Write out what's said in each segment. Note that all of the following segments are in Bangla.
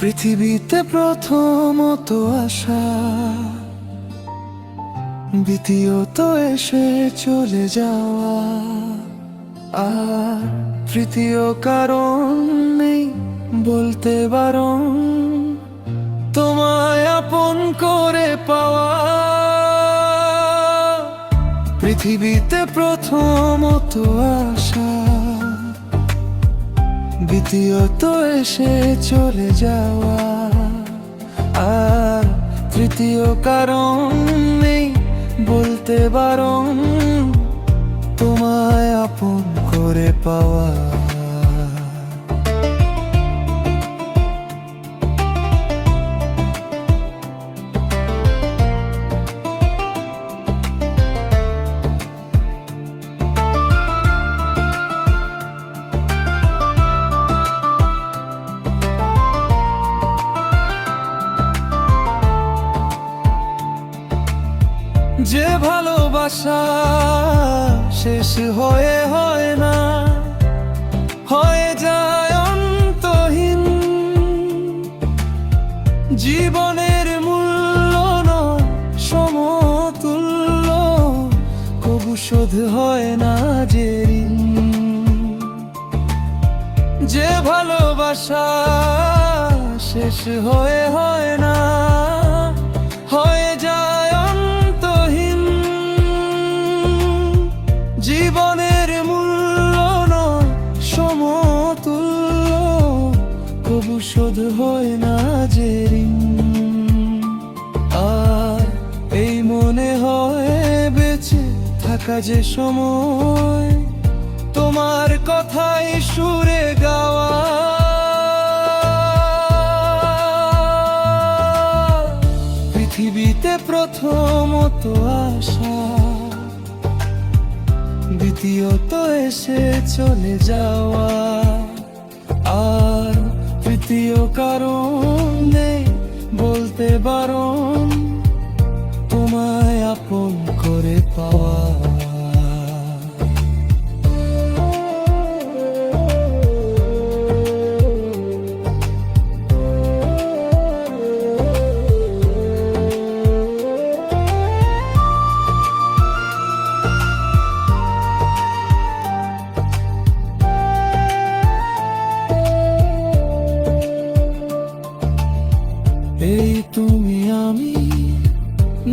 পৃথিবীতে প্রথমত আসা, দ্বিতীয়ত এসে চলে যাওয়া। আর তৃতীয় কারণ নেই বলতে বারণ, তোমায় আপন করে পাওয়া। পৃথিবীতে প্রথমত আসা দ্বিতীয়ত এসে চলে যাওয়া। আর তৃতীয় কারণ নেই বলতে বারণ তোমায় আপন করে পাওয়া। যে ভালোবাসা শেষ হয়ে হয় না, হয়ে যায় অন্তহীন জীবনের মূল্য সমতুল্য, কবু শোধ হয় না যে। যে ভালোবাসা শেষ হয়ে হয় না শোধ হয় না যে আর এই মনে হয় বেঁচে থাকা যে সময়, তোমার কথাই সুরে গাওয়া। পৃথিবীতে প্রথমত আশা, দ্বিতীয়ত এসে চলে যাওয়া। আর তৃতীয় কারণ দে বলতে বারণ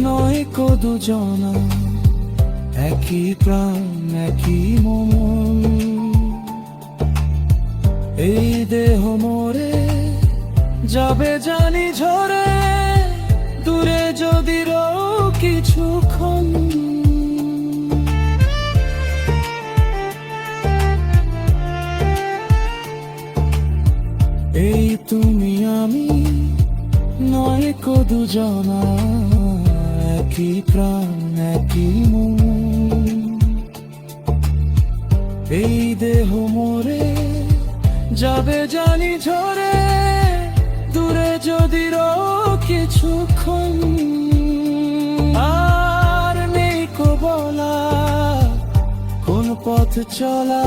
নয় কদু জনা একই প্রাণ, একই মন। এই দেহ মোরে যাবে জানি ঝরে, দূরে যদি রো কিছুক্ষণ। এই তুমি আমি, নয় কদু জনা একই প্রাণ একই মন? এই দেহ মোরে যাবে জানি ঝরে, দূরে যদি রো কিছুক্ষণ। আর নেই কো বলা কোন পথ চলা,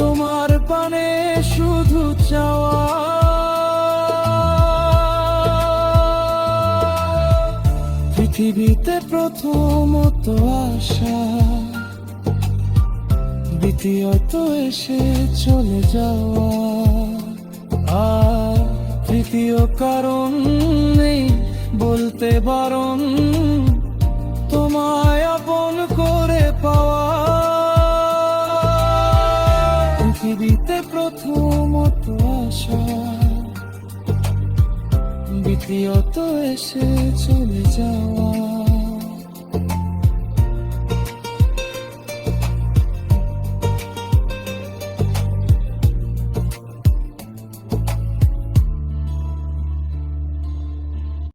তোমার পানে শুধু চাওয়া। পৃথিবীতে প্রথমত আসা। দ্বিতীয়ত এসে চলে যাওয়া। আর তৃতীয় কারণ নেই বলতে বারণ, তোমায় আপন করে পাওয়া। পৃথিবীতে প্রথমত আসা। দ্বিতীয়ত এসে চলে যাওয়া।